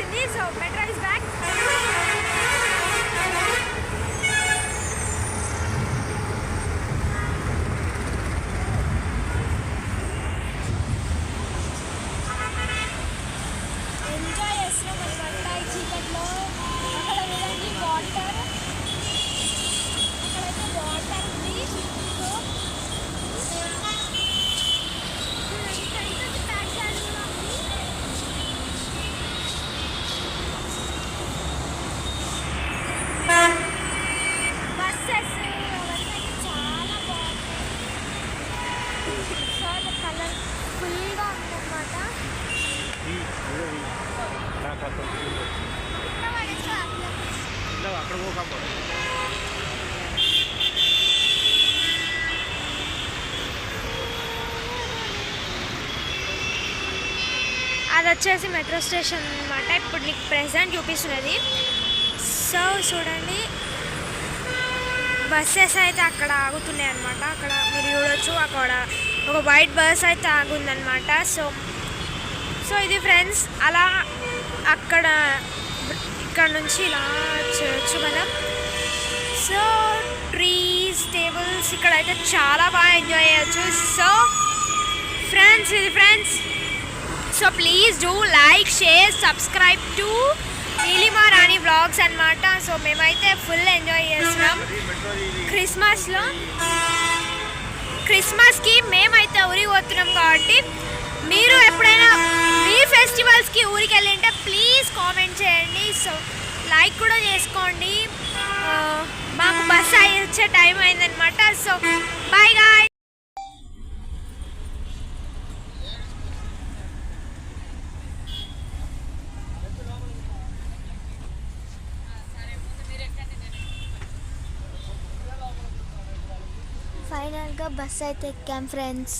Actually, so Petra is back. So colour ఫుల్గా ఉందన్నమాట. అక్కడ అది వచ్చేసి మెట్రో స్టేషన్ అనమాట ఇప్పుడు నీకు ప్రెసెంట్ చూపిస్తున్నది. సో చూడండి బస్సెస్ అయితే అక్కడ ఆగుతున్నాయి అనమాట అక్కడ మీరు చూడొచ్చు అక్కడ ఒక వైట్ బస్ అయితే ఆగుందనమాట సో సో ఇది ఫ్రెండ్స్ అలా అక్కడ ఇక్కడ నుంచి ఇలా చేయొచ్చు మనం సో ట్రీస్ టేబుల్స్ ఇక్కడైతే చాలా బాగా ఎంజాయ్ చేయొచ్చు. సో ఫ్రెండ్స్ ఇది friends so please do like share subscribe to Neelima Rani vlogs అన్నమాట. సో మేమైతే ఫుల్ ఎంజాయ్ చేస్తున్నాం. క్రిస్మస్లో క్రిస్మస్కి మేమైతే ఊరికి పోతున్నాం కాబట్టి మీరు ఎప్పుడైనా మీ ఫెస్టివల్స్కి ఊరికి వెళ్ళింటే ప్లీజ్ కామెంట్ చేయండి. సో లైక్ కూడా చేసుకోండి. Uh, మాకు బస్ అయ్యి వచ్చే టైం అయిందనమాట సో ఫైనల్గా బస్ అయితే ఎక్కాం ఫ్రెండ్స్.